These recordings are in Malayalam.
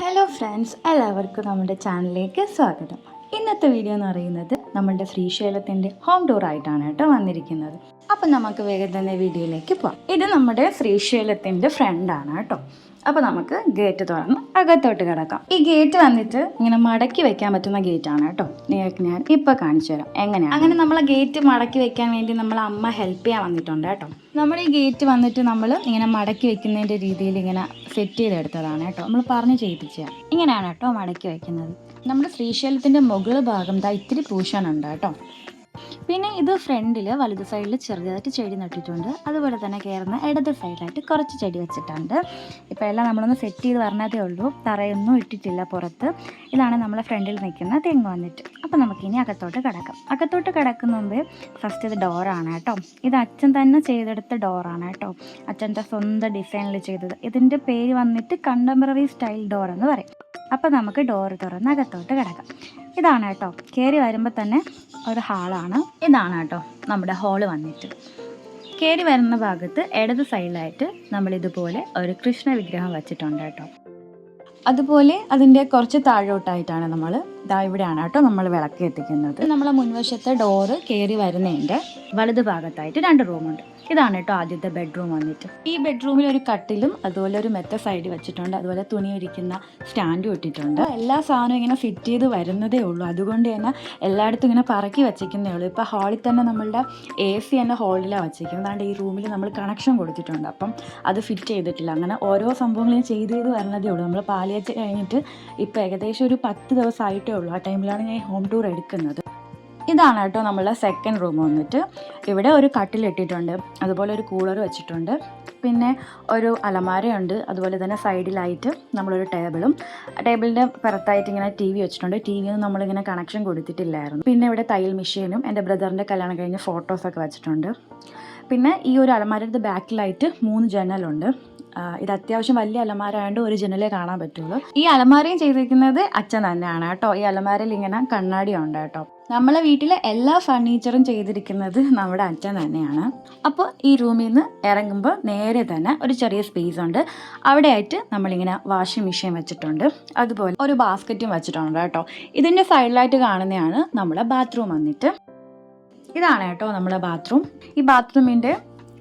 ഹലോ ഫ്രണ്ട്സ് എല്ലാവർക്കും നമ്മുടെ ചാനലിലേക്ക് സ്വാഗതം. ഇന്നത്തെ വീഡിയോ എന്ന് പറയുന്നത് നമ്മുടെ ശ്രീശൈലത്തിന്റെ ഹോം ടൂർ ആയിട്ടാണ് കേട്ടോ വന്നിരിക്കുന്നത്. അപ്പം നമുക്ക് വേഗം തന്നെ വീഡിയോയിലേക്ക് പോകാം ഇത് നമ്മുടെ ശ്രീശൈലത്തിന്റെ ഫ്രണ്ടാണ് കേട്ടോ. അപ്പോൾ നമുക്ക് ഗേറ്റ് തുറന്ന് അകത്തോട്ട് കിടക്കാം. ഈ ഗേറ്റ് വന്നിട്ട് ഇങ്ങനെ മടക്കി വെക്കാൻ പറ്റുന്ന ഗേറ്റ് ആണ് കേട്ടോ. നിങ്ങൾക്ക് ഞാൻ ഇപ്പോൾ കാണിച്ചു തരാം. എങ്ങനെയാണ്? അങ്ങനെ നമ്മളെ ഗേറ്റ് മടക്കി വെക്കാൻ വേണ്ടി നമ്മളെ അമ്മ ഹെൽപ്പ് ചെയ്യാൻ വന്നിട്ടുണ്ട് കേട്ടോ. നമ്മൾ ഈ ഗേറ്റ് വന്നിട്ട് നമ്മൾ ഇങ്ങനെ മടക്കി വെക്കുന്നതിന്റെ രീതിയിൽ ഇങ്ങനെ സെറ്റ് ചെയ്തെടുത്തതാണ് കേട്ടോ. നമ്മൾ പറഞ്ഞ് ചെയ്യിപ്പിച്ച ഇങ്ങനെയാണ് കേട്ടോ മടക്കി വെക്കുന്നത്. നമ്മുടെ ശ്രീശൈലത്തിന്റെ മുകൾ ഭാഗം ദാ ഇത്തിരി പൂശാനുണ്ട് കേട്ടോ. പിന്നെ ഇത് ഫ്രണ്ടിൽ വലത് സൈഡിൽ ചെറുതായിട്ട് ചെടി നട്ടിട്ടുണ്ട്. അതുപോലെ തന്നെ കയറുന്ന ഇടത് സൈഡിലായിട്ട് കുറച്ച് ചെടി വെച്ചിട്ടുണ്ട്. ഇപ്പോൾ എല്ലാം നമ്മളൊന്ന് സെറ്റ് ചെയ്ത് വരണതേ ഉള്ളൂ. തറയൊന്നും ഇട്ടിട്ടില്ല പുറത്ത്. ഇതാണ് നമ്മളെ ഫ്രണ്ടിൽ നിൽക്കുന്ന തെങ്ങ് വന്നിട്ട്. അപ്പോൾ നമുക്കിനി അകത്തോട്ട് കിടക്കാം. അകത്തോട്ട് കിടക്കുന്ന മുമ്പ് ഫസ്റ്റ് ഇത് ഡോറാണ് കേട്ടോ. ഇത് അച്ഛൻ തന്നെ ചെയ്തെടുത്ത ഡോറാണ് കേട്ടോ. അച്ഛന്റെ സ്വന്തം ഡിസൈനിൽ ചെയ്തത്. ഇതിന്റെ പേര് വന്നിട്ട് കണ്ടംപററി സ്റ്റൈൽ ഡോർ എന്ന് പറയും. അപ്പോൾ നമുക്ക് ഡോറ് തുറന്ന് അകത്തോട്ട് കിടക്കാം. ഇതാണ് കേട്ടോ. കയറി വരുമ്പോൾ തന്നെ ഒരു ഹാളാണ്. ഇതാണ് കേട്ടോ നമ്മുടെ ഹാൾ വന്നിട്ട്. കയറി വരുന്ന ഭാഗത്ത് ഇടത് സൈഡിലായിട്ട് നമ്മൾ ഇതുപോലെ ഒരു കൃഷ്ണ വിഗ്രഹം വെച്ചിട്ടുണ്ട് കേട്ടോ. അതുപോലെ അതിന്റെ കുറച്ച് താഴോട്ടായിട്ടാണ് നമ്മൾ ഇതാ ഇവിടെയാണ് കേട്ടോ നമ്മൾ വിളക്ക് എത്തിക്കുന്നത്. നമ്മളെ മുൻവശത്തെ ഡോറ് കയറി വരുന്നതിന്റെ വലത് ഭാഗത്തായിട്ട് രണ്ട് റൂമുണ്ട് ഇതാണ് കേട്ടോ ആദ്യത്തെ ബെഡ്റൂം വന്നിട്ട്. ഈ ബെഡ്റൂമിൽ ഒരു കട്ടിലും അതുപോലെ ഒരു മെത്ത സൈഡ് വെച്ചിട്ടുണ്ട്. അതുപോലെ തുണി ഇരിക്കുന്ന സ്റ്റാൻഡും ഇട്ടിട്ടുണ്ട്. എല്ലാ സാധനവും ഇങ്ങനെ ഫിറ്റ് ചെയ്ത് വരുന്നതേ ഉള്ളൂ. അതുകൊണ്ട് തന്നെ എല്ലായിടത്തും ഇങ്ങനെ പറക്കി വെച്ചിരിക്കുന്നേ ഉള്ളൂ. ഇപ്പോൾ ഹാളിൽ തന്നെ നമ്മളുടെ എ സി തന്നെ ഹാളിലാണ് വെച്ചിരിക്കുന്നത്. അതുകൊണ്ട് ഈ റൂമിൽ നമ്മൾ കണക്ഷൻ കൊടുത്തിട്ടുണ്ട്. അപ്പം അത് ഫിറ്റ് ചെയ്തിട്ടില്ല. അങ്ങനെ ഓരോ സംഭവങ്ങളും ചെയ്ത് ചെയ്ത് വരുന്നതേ ഉള്ളൂ. നമ്മൾ പാലിയച്ച് കഴിഞ്ഞിട്ട് ഇപ്പോൾ ഏകദേശം ഒരു പത്ത് ദിവസമായിട്ടേ ഉള്ളൂ. ആ ടൈമിലാണ് ഞാൻ ഹോം ടൂർ എടുക്കുന്നത്. ഇതാണ് കേട്ടോ നമ്മളെ സെക്കൻഡ് റൂം വന്നിട്ട്. ഇവിടെ ഒരു കട്ടിലിട്ടിട്ടുണ്ട് അതുപോലെ ഒരു കൂളർ വെച്ചിട്ടുണ്ട്. പിന്നെ ഒരു അലമാരയുണ്ട്. അതുപോലെ തന്നെ സൈഡിലായിട്ട് നമ്മളൊരു ടേബിളും ടേബിളിന്റെ പുറത്തായിട്ട് ഇങ്ങനെ ടി വി വെച്ചിട്ടുണ്ട്. ടി വിയൊന്നും നമ്മളിങ്ങനെ കണക്ഷൻ കൊടുത്തിട്ടില്ലായിരുന്നു. പിന്നെ ഇവിടെ തയ്യൽ മെഷീനും എന്റെ ബ്രദറിന്റെ കല്യാണം കഴിഞ്ഞ ഫോട്ടോസൊക്കെ വെച്ചിട്ടുണ്ട്. പിന്നെ ഈ ഒരു അലമാരയുടെ ബാക്കിലായിട്ട് മൂന്ന് ജനലുണ്ട്. ഇത് അത്യാവശ്യം വലിയ അലമാര ആയതുകൊണ്ട് ഒരു ജനലേ കാണാൻ പറ്റുള്ളൂ. ഈ അലമാരയും ചെയ്തിരിക്കുന്നത് അച്ഛൻ തന്നെയാണ് കേട്ടോ. ഈ അലമാരയിൽ ഇങ്ങനെ കണ്ണാടി ഉണ്ട് കേട്ടോ. നമ്മളെ വീട്ടിലെ എല്ലാ ഫർണിച്ചറും ചെയ്തിരിക്കുന്നത് നമ്മുടെ അച്ഛൻ തന്നെയാണ്. അപ്പോൾ ഈ റൂമിൽ നിന്ന് ഇറങ്ങുമ്പോൾ നേരെ തന്നെ ഒരു ചെറിയ സ്പേസ് ഉണ്ട്. അവിടെയായിട്ട് നമ്മളിങ്ങനെ വാഷിംഗ് മെഷീൻ വെച്ചിട്ടുണ്ട്. അതുപോലെ ഒരു ബാസ്ക്കറ്റും വെച്ചിട്ടുണ്ട് കേട്ടോ. ഇതിന്റെ സൈഡിലായിട്ട് കാണുന്നതാണ് നമ്മുടെ ബാത്റൂം വന്നിട്ട്. ഇതാണ് കേട്ടോ നമ്മുടെ ബാത്റൂം ഈ ബാത്റൂമിന്റെ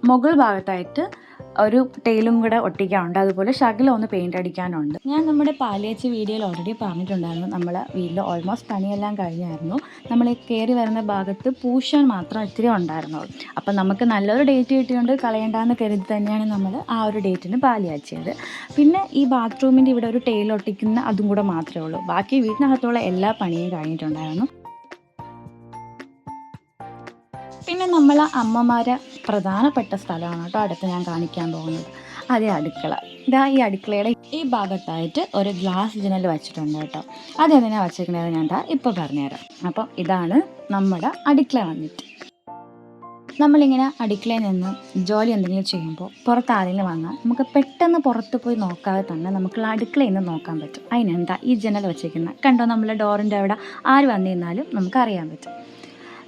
മുകൾ ഭാഗത്തായിട്ട് ഒരു ടൈലും കൂടെ ഒട്ടിക്കാനുണ്ട്. അതുപോലെ ശകലം ഒന്ന് പെയിന്റ് അടിക്കാനുണ്ട്. ഞാൻ നമ്മുടെ പാലിയച്ച് വീഡിയോയിൽ ഓൾറെഡി പറഞ്ഞിട്ടുണ്ടായിരുന്നു. നമ്മളെ വീട്ടിൽ ഓൾമോസ്റ്റ് പണിയെല്ലാം കഴിഞ്ഞായിരുന്നു. നമ്മൾ കയറി വരുന്ന ഭാഗത്ത് പൂശാൻ മാത്രം ഇത്തിരി ഉണ്ടായിരുന്നുള്ളൂ. അപ്പം നമുക്ക് നല്ലൊരു ഡേറ്റ് കിട്ടിയോണ്ട് കളയണ്ടെന്ന് കരുതി തന്നെയാണ് നമ്മൾ ആ ഒരു ഡേറ്റിന് പാലിയാച്ചത്. പിന്നെ ഈ ബാത്റൂമിന്റെ ഇവിടെ ഒരു ടൈൽ ഒട്ടിക്കുന്ന അതും കൂടെ മാത്രമേ ഉള്ളൂ. ബാക്കി വീട്ടിനകത്തുള്ള എല്ലാ പണിയും കഴിഞ്ഞിട്ടുണ്ടായിരുന്നു. നമ്മൾ അമ്മമാരെ പ്രധാനപ്പെട്ട സ്ഥലമാണ് കേട്ടോ അടുത്ത് ഞാൻ കാണിക്കാൻ പോകുന്നത്. അതേ അടുക്കള. ഇതാ ഈ അടുക്കളയുടെ ഈ ഭാഗത്തായിട്ട് ഒരു ഗ്ലാസ് ജനൽ വെച്ചിട്ടുണ്ട് കേട്ടോ. അതെന്തിനാണ് വെച്ചിരിക്കുന്നത് ഞാൻ എന്താ ഇപ്പോൾ പറഞ്ഞുതരാം. അപ്പം ഇതാണ് നമ്മുടെ അടുക്കള വന്നിട്ട്. നമ്മളിങ്ങനെ അടുക്കളയിൽ നിന്ന് ജോലി എന്തെങ്കിലും ചെയ്യുമ്പോൾ പുറത്ത് ആരെങ്കിലും വന്നാൽ നമുക്ക് പെട്ടെന്ന് പുറത്ത് പോയി നോക്കാതെ തന്നെ നമുക്ക് അടുക്കളയിൽ നിന്ന് നോക്കാൻ പറ്റും. അതിനെന്താ ഈ ജനൽ വെച്ചിരിക്കുന്നത്? കണ്ടോ? നമ്മളെ ഡോറിന്റെ അവിടെ ആര് വന്നിരുന്നാലും നമുക്ക് അറിയാൻ പറ്റും.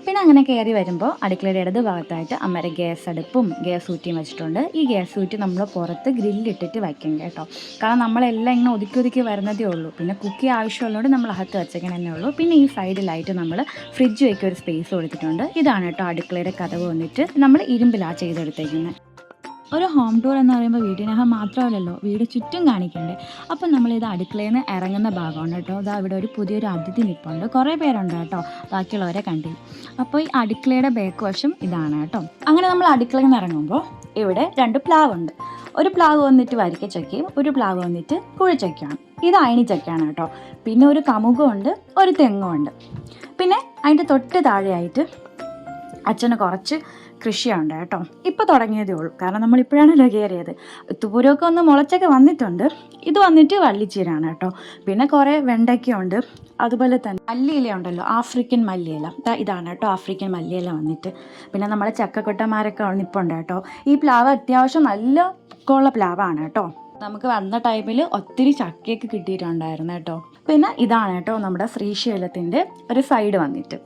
പിന്നെ അങ്ങനെ കയറി വരുമ്പോൾ അടുക്കളയുടെ ഇടത് ഭാഗത്തായിട്ട് അമ്മയുടെ ഗ്യാസ് അടുപ്പും ഗ്യാസ് ഊറ്റിയും വെച്ചിട്ടുണ്ട്. ഈ ഗ്യാസ് ഊറ്റി നമ്മൾ പുറത്ത് ഗ്രില്ലിട്ടിട്ട് വയ്ക്കും കേട്ടോ. കാരണം നമ്മളെല്ലാം ഇങ്ങനെ ഒതുക്കി ഒതുക്കി വരുന്നതേ ഉള്ളൂ. പിന്നെ കുക്കി ആവശ്യമുള്ളതുകൊണ്ട് നമ്മൾ അകത്ത് വെച്ചേക്കണം തന്നെ ഉള്ളൂ. പിന്നെ ഈ സൈഡിലായിട്ട് നമ്മൾ ഫ്രിഡ്ജ് വയ്ക്കാൻ ഒരു സ്പേസ് കൊടുത്തിട്ടുണ്ട്. ഇതാണ് കേട്ടോ അടുക്കളയുടെ കഥവ് വന്നിട്ട് നമ്മൾ ഇരുമ്പിലാണ് ചെയ്തെടുത്തേക്കുന്നത് ഒരു ഹോം ടൂർ എന്ന് പറയുമ്പോൾ വീടിനകം മാത്രമല്ലല്ലോ വീട് ചുറ്റും കാണിക്കണ്ടേ. അപ്പം നമ്മളിത് അടുക്കളയിൽ നിന്ന് ഇറങ്ങുന്ന ഭാഗമാണ് കേട്ടോ. ഇതാ ഇവിടെ ഒരു പുതിയൊരു അതിഥി നിൽപ്പുണ്ട് കുറേ പേരുണ്ട് കേട്ടോ. ബാക്കിയുള്ളവരെ കണ്ടില്ല. അപ്പോൾ ഈ അടുക്കളയുടെ ബാക്ക് വശം ഇതാണ് കേട്ടോ. അങ്ങനെ നമ്മൾ അടുക്കളയിൽ നിന്ന് ഇറങ്ങുമ്പോൾ ഇവിടെ രണ്ട് പ്ലാവ് ഉണ്ട് ഒരു പ്ലാവ് വന്നിട്ട് വരിക്ക ചക്കയും ഒരു പ്ലാവ് വന്നിട്ട് കുഴിച്ചക്കയാണ് ഇത് അയണി ചക്കയാണ് കേട്ടോ. പിന്നെ ഒരു കമുകുണ്ട് ഒരു തെങ്ങുമുണ്ട് പിന്നെ അതിന്റെ തൊട്ട് താഴെയായിട്ട് അച്ഛന് കുറച്ച് കൃഷിയുണ്ട് കേട്ടോ. ഇപ്പോൾ തുടങ്ങിയതേ ഉള്ളൂ. കാരണം നമ്മൾ ഇപ്പോഴാണല്ലോ കയറിയത്. തൂരൊക്കെ ഒന്ന് മുളച്ചൊക്കെ വന്നിട്ടുണ്ട്. ഇത് വന്നിട്ട് വള്ളിച്ചീരാണ് കേട്ടോ. പിന്നെ കുറേ വെണ്ടയ്ക്കുണ്ട് അതുപോലെ തന്നെ മല്ലിയില ഉണ്ടല്ലോ. ആഫ്രിക്കൻ മല്ലിയില. ഇതാണ് കേട്ടോ. ആഫ്രിക്കൻ മല്ലിയില വന്നിട്ട്. പിന്നെ നമ്മളെ ചക്കക്കൊട്ടന്മാരൊക്കെ നിപ്പുണ്ട് കേട്ടോ. ഈ പ്ലാവ് അത്യാവശ്യം നല്ല പൊക്കമുള്ള പ്ലാവാണ് കേട്ടോ. നമുക്ക് വന്ന ടൈമിൽ ഒത്തിരി ചക്കയൊക്കെ കിട്ടിയിട്ടുണ്ടായിരുന്നു കേട്ടോ. പിന്നെ ഇതാണ് കേട്ടോ നമ്മുടെ ശ്രീശൈലത്തിന്റെ ഒരു സൈഡ് വന്നിട്ട്.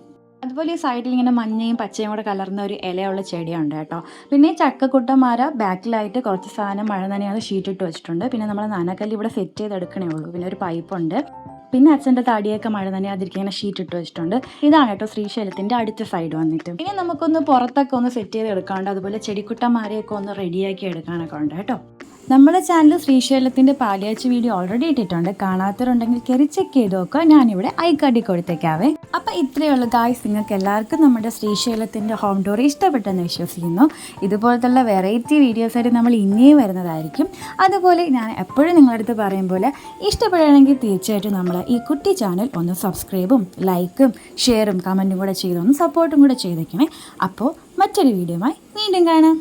അതുപോലെ ഈ സൈഡിൽ ഇങ്ങനെ മഞ്ഞയും പച്ചയും കൂടെ കലർന്ന ഒരു ഇലയുള്ള ചെടിയുണ്ട് കേട്ടോ. പിന്നെ ഈ ചക്കക്കുട്ടന്മാര ബാക്കിലായിട്ട് കുറച്ച് സാധനം മഴ നനയാതെ ഷീറ്റ് ഇട്ട് വെച്ചിട്ടുണ്ട്. പിന്നെ നമ്മൾ നനക്കല്ല് ഇവിടെ സെറ്റ് ചെയ്തെടുക്കണേ ഉള്ളൂ. പിന്നെ ഒരു പൈപ്പുണ്ട് പിന്നെ അച്ഛന്റെ തടിയൊക്കെ മഴ നനയാതിരിക്കാൻ ഇങ്ങനെ ഷീറ്റ് ഇട്ട് വെച്ചിട്ടുണ്ട്. ഇതാണ് കേട്ടോ ശ്രീശൈലത്തിന്റെ അടുത്ത സൈഡ് വന്നിട്ട്. ഇനി നമുക്കൊന്ന് പുറത്തൊക്കെ ഒന്ന് സെറ്റ് ചെയ്ത് എടുക്കാണ്ട് അതുപോലെ ചെടിക്കുട്ടന്മാരെയൊക്കെ ഒന്ന് റെഡിയാക്കി എടുക്കാനൊക്കെ ഉണ്ട് കേട്ടോ. നമ്മുടെ ചാനൽ ശ്രീശൈലത്തിന്റെ പാലിയാച്ചി വീഡിയോ ഓൾറെഡി ഇട്ടിട്ടുണ്ട്. കാണാത്തവരുണ്ടെങ്കിൽ കയറി ചെക്ക് ചെയ്ത് നോക്കുക. ഞാനിവിടെ ഐ കാർഡിൽ കൊടുത്തേക്കാവേ. അപ്പം ഇത്രയേ ഉള്ളൂ ഗായ്സ് നിങ്ങൾക്ക് എല്ലാവർക്കും നമ്മുടെ ശ്രീശൈലത്തിന്റെ ഹോം ടൂർ ഇഷ്ടപ്പെട്ടെന്ന് വിശ്വസിക്കുന്നു. ഇതുപോലത്തുള്ള വെറൈറ്റി വീഡിയോസ് വീഡിയോസായിട്ട് നമ്മൾ ഇനിയും വരുന്നതായിരിക്കും. അതുപോലെ ഞാൻ എപ്പോഴും നിങ്ങളുടെ അടുത്ത് പറയും പോലെ ഇഷ്ടപ്പെടുകയാണെങ്കിൽ തീർച്ചയായിട്ടും നമ്മൾ ഈ കുട്ടി ചാനൽ ഒന്ന് സബ്സ്ക്രൈബും ലൈക്കും ഷെയറും കമന്റും കൂടെ ചെയ്തൊന്ന് സപ്പോർട്ടും കൂടെ ചെയ്തേക്കണേ. അപ്പോൾ മറ്റൊരു വീഡിയോയുമായി വീണ്ടും കാണാം.